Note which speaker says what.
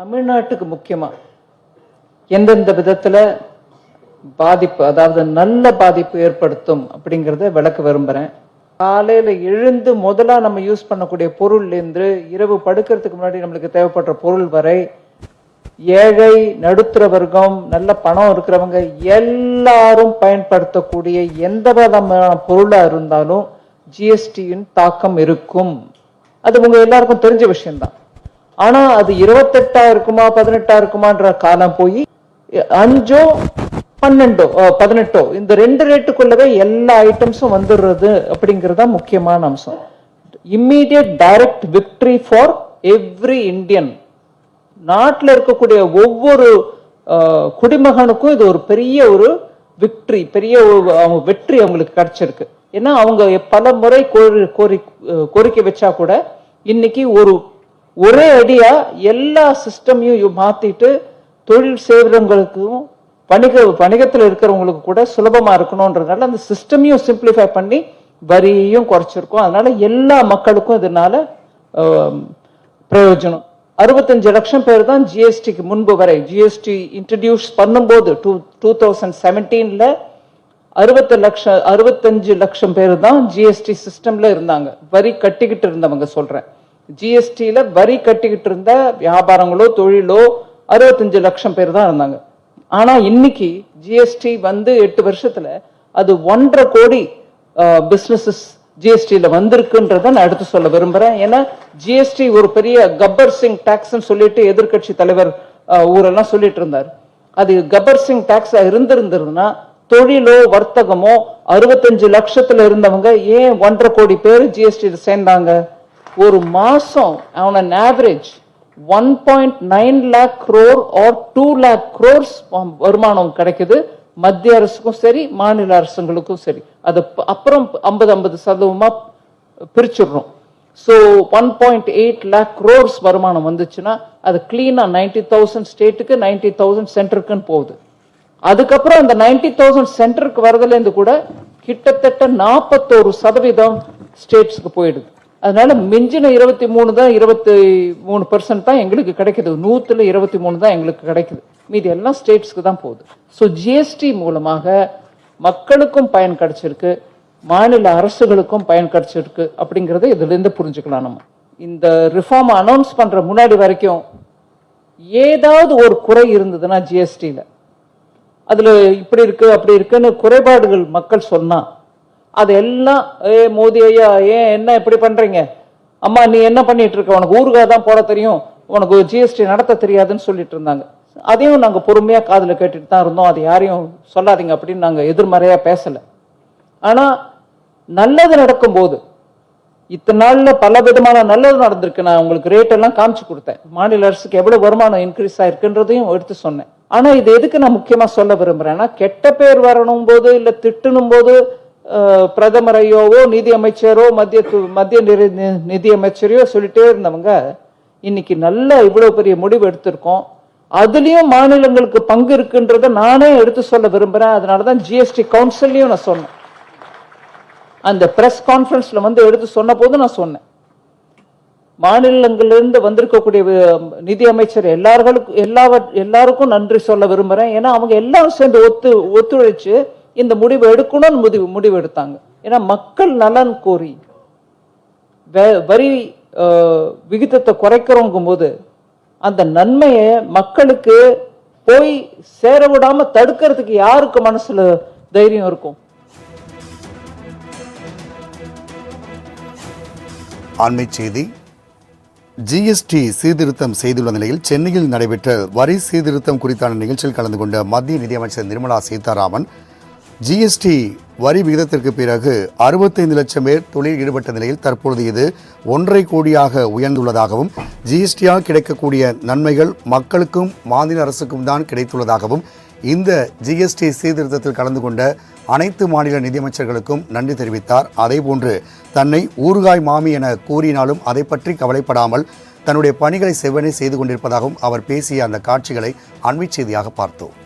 Speaker 1: தமிழ்நாட்டுக்கு முக்கியமா? எந்தெந்த விதத்துல பாதிப்பு அதாவது நல்ல பாதிப்பு ஏற்படுத்தும் அப்படிங்கறத விளக்க விரும்புறேன். காலையில எழுந்து முதலா நம்ம யூஸ் பண்ணக்கூடிய பொருள்லேருந்து இரவு படுக்கிறதுக்கு முன்னாடி நம்மளுக்கு தேவைப்படுற பொருள் வரை ஏழை நடுத்தர வர்க்கம் நல்ல பணம் இருக்கிறவங்க எல்லாரும் பயன்படுத்தக்கூடிய எந்த விதமான பொருளா இருந்தாலும் ஜிஎஸ்டியின் தாக்கம் இருக்கும். அது உங்க எல்லாருக்கும் தெரிஞ்ச விஷயம்தான். ஆனா அது இருபத்தெட்டா இருக்குமா பதினெட்டா இருக்குமான்ற காலம் போய் அஞ்சோ பன்னெண்டோ பதினெட்டோ இந்த ரெண்டு ரேட்டுக்குள்ளவே எல்லா ஐட்டம்ஸும் வந்துடுறது அப்படிங்கிறது தான் முக்கியமான அம்சம். Immediate direct victory for every Indian நாட்டில் இருக்கக்கூடிய ஒவ்வொரு குடிமகனுக்கும் இது ஒரு பெரிய ஒரு விக்டரி பெரிய அவங்க வெற்றி அவங்களுக்கு கிடைச்சிருக்கு. ஏன்னா அவங்க பல முறை கோரி கோரி கோரிக்கை வச்சா கூட இன்னைக்கு ஒரு ஒரே அடியா எல்லா சிஸ்டமையும் மாத்திட்டு தொழில் செய்கிறவங்களுக்கும் வணிக வணிகத்தில் இருக்கிறவங்களுக்கு கூட சுலபமா இருக்கணும்ன்றதுனால அந்த சிஸ்டமையும் சிம்பிளிஃபை பண்ணி வரியையும் குறைச்சிருக்கோம். அதனால எல்லா மக்களுக்கும் இதனால பிரயோஜனம். அறுபத்தஞ்சு லட்சம் பேர் தான் ஜிஎஸ்டிக்கு முன்பு வரை ஜிஎஸ்டி இன்ட்ரடியூஸ் பண்ணும்போது டூ டூ தௌசண்ட் செவன்டீன்ல அறுபத்து லட்சம் அறுபத்தஞ்சு லட்சம் பேர் தான் ஜிஎஸ்டி சிஸ்டம்ல இருந்தாங்க. வரி கட்டிக்கிட்டு இருந்தவங்க சொல்றேன். ஜிஎஸ்டியில் வரி கட்டிக்கிட்டு இருந்த வியாபாரங்களோ தொழிலோ அறுபத்தஞ்சு லட்சம் பேர் தான் இருந்தாங்க. ஆனால் இன்னைக்கு ஜிஎஸ்டி வந்து எட்டு வருஷத்தில் அது ஒன்றரை கோடி பிஸ்னஸஸ் ஜிஎஸ்டியில் வந்திருக்குன்றத நான் எடுத்து சொல்ல விரும்புகிறேன் ஏன்னா ஜிஎஸ்டி ஒரு பெரிய கப்பர் சிங் டேக்ஸ்ன்னு சொல்லிட்டு எதிர்க்கட்சி தலைவர் ஊரெல்லாம் சொல்லிட்டு இருந்தார். அது கப்பர் சிங் டேக்ஸாக இருந்திருந்ததுன்னா தொழிலோ வர்த்தகமோ அறுபத்தஞ்சு லட்சத்தில் இருந்தவங்க ஏன் ஒன்றரை கோடி பேர் ஜிஎஸ்டியில் சேர்ந்தாங்க? ஒரு மாசம் அவன் average one point nine lakh crore or two lakh crores வருமானம் கிடைக்குது. மத்திய அரசுக்கும் சரி மாநில அரசுங்களுக்கும் சரி. அது அப்புறம் ஐம்பது ஐம்பது சதவீதமாக பிரிச்சிடுறோம். So one point eight lakh crores வருமானம் வந்துச்சுன்னா அது கிளீனாக நைன்டி தௌசண்ட் ஸ்டேட்டுக்கு நைன்டி தௌசண்ட் சென்டருக்குன்னு போகுது. அதுக்கப்புறம் அந்த நைன்டி தௌசண்ட் சென்டருக்கு வரதுலேருந்து கூட கிட்டத்தட்ட நாற்பத்தோரு சதவீதம் ஸ்டேட்ஸுக்கு போயிடுது. அதனால மிஞ்சின இருபத்தி மூணு தான் இருபத்தி மூணு பர்சன்ட் தான் எங்களுக்கு கிடைக்குது. நூற்றுல இருபத்தி மூணு தான் எங்களுக்கு கிடைக்குது. மீதி எல்லாம் ஸ்டேட்ஸ்க்கு தான் போகுது. ஸோ ஜிஎஸ்டி மூலமாக மக்களுக்கும் பயன் கிடைச்சிருக்கு. மாநில அரசுகளுக்கும் பயன் கிடைச்சிருக்கு அப்படிங்கிறத இதுலேருந்து புரிஞ்சுக்கலாம் நம்ம. இந்த ரிஃபார்ம் அனௌன்ஸ் பண்ணுற முன்னாடி வரைக்கும் ஏதாவது ஒரு குறை இருந்ததுன்னா ஜிஎஸ்டியில் அதில் இப்படி இருக்குது அப்படி இருக்குன்னு குறைபாடுகள் மக்கள் சொன்னால் அது அதெல்லாம் ஏ மோதி ஐயா ஏன் என்ன இப்படி பண்றீங்க? அம்மா நீ என்ன பண்ணிட்டு இருக்க? உனக்கு ஊறுகாய் தான் போட தெரியும். உனக்கு ஜிஎஸ்டி நடத்த தெரியாதுன்னு சொல்லிட்டு இருந்தாங்க. அதையும் நாங்க பொறுமையா காதுல கேட்டுட்டு தான் இருந்தோம். அது யாரையும் சொல்லாதீங்க அப்படின்னு நாங்க எதிர்மறையா பேசல. ஆனா நல்லது நடக்கும்போது இத்தனை நாள்ல பல விதமான நல்லது நடந்திருக்கு. நான் உங்களுக்கு ரேட் எல்லாம் காமிச்சு கொடுத்தேன். மாநில அரசுக்கு எவ்வளவு வருமானம் இன்க்ரீஸ் ஆயிருக்குன்றதையும் எடுத்து சொன்னேன். ஆனா இது எதுக்கு நான் முக்கியமா சொல்ல விரும்புறேன்னா கெட்ட பேர் வரணும் போது இல்ல திட்டணும் போது பிரதமரையோவோ நிதியமைச்சரோ மத்திய மத்திய நிதி- நி- சொல்லிட்டே இருந்தவங்க இன்னைக்கு நல்ல இவ்வளோ பெரிய முடிவு எடுத்திருக்கோம். அதுலேயும் மாநிலங்களுக்கு பங்கு இருக்குன்றத நானே எடுத்து சொல்ல விரும்புகிறேன் அதனால தான் ஜிஎஸ்டி கவுன்சிலையும் நான் சொன்னேன். அந்த ப்ரெஸ் கான்ஃபரன்ஸில் வந்து எடுத்து சொன்ன போது நான் சொன்னேன். மாநிலங்களிலிருந்து வந்திருக்கக்கூடிய நிதியமைச்சர் நிதி அமைச்சர் எல்லார்களுக்கும் எல்லா எல்லாருக்கும் நன்றி சொல்ல விரும்புகிறேன் ஏன்னா அவங்க எல்லாரும் சேர்ந்து ஒத்து ஒத்துழைச்சு இந்த முடிவு எடுக்கணும்னு முடிவு முடிவு எடுத்தாங்க. ஏன்னா மக்கள் நலன் கோரி வரி விகிதத்தை குறைக்கிறோங்கும் போது அந்த நன்மையை மக்களுக்கு போய் சேர விடாம தடுக்கிறதுக்கு யாருக்கு மனசுல தைரியம் இருக்கும்?
Speaker 2: ஆண்மை செய்தி. ஜிஎஸ்டி சீர்திருத்தம் செய்துள்ள நிலையில் சென்னையில் நடைபெற்ற வரி சீர்திருத்தம் குறித்தான நிகழ்ச்சியில் கலந்து கொண்ட மத்திய நிதியமைச்சர் நிர்மலா சீதாராமன் ஜிஎஸ்டி வரி விகிதத்திற்கு பிறகு அறுபத்தைந்து லட்சம் பேர் தொழில் ஈடுபட்ட நிலையில் தற்பொழுது இது ஒன்றரை கோடியாக உயர்ந்துள்ளதாகவும் ஜிஎஸ்டியால் கிடைக்கக்கூடிய நன்மைகள் மக்களுக்கும் மாநில அரசுக்கும் தான் கிடைத்துள்ளதாகவும் இந்த ஜிஎஸ்டி சீர்திருத்தத்தில் கலந்து கொண்ட அனைத்து மாநில நிதியமைச்சர்களுக்கும் நன்றி தெரிவித்தார். அதேபோன்று தன்னை ஊறுகாய் மாமி என கூறினாலும் அதை பற்றி கவலைப்படாமல் தன்னுடைய பணிகளை செவ்வனே செய்து கொண்டிருப்பதாகவும் அவர் பேசிய அந்த காட்சிகளை அண்மைச் செய்தியாக பார்த்தோம்.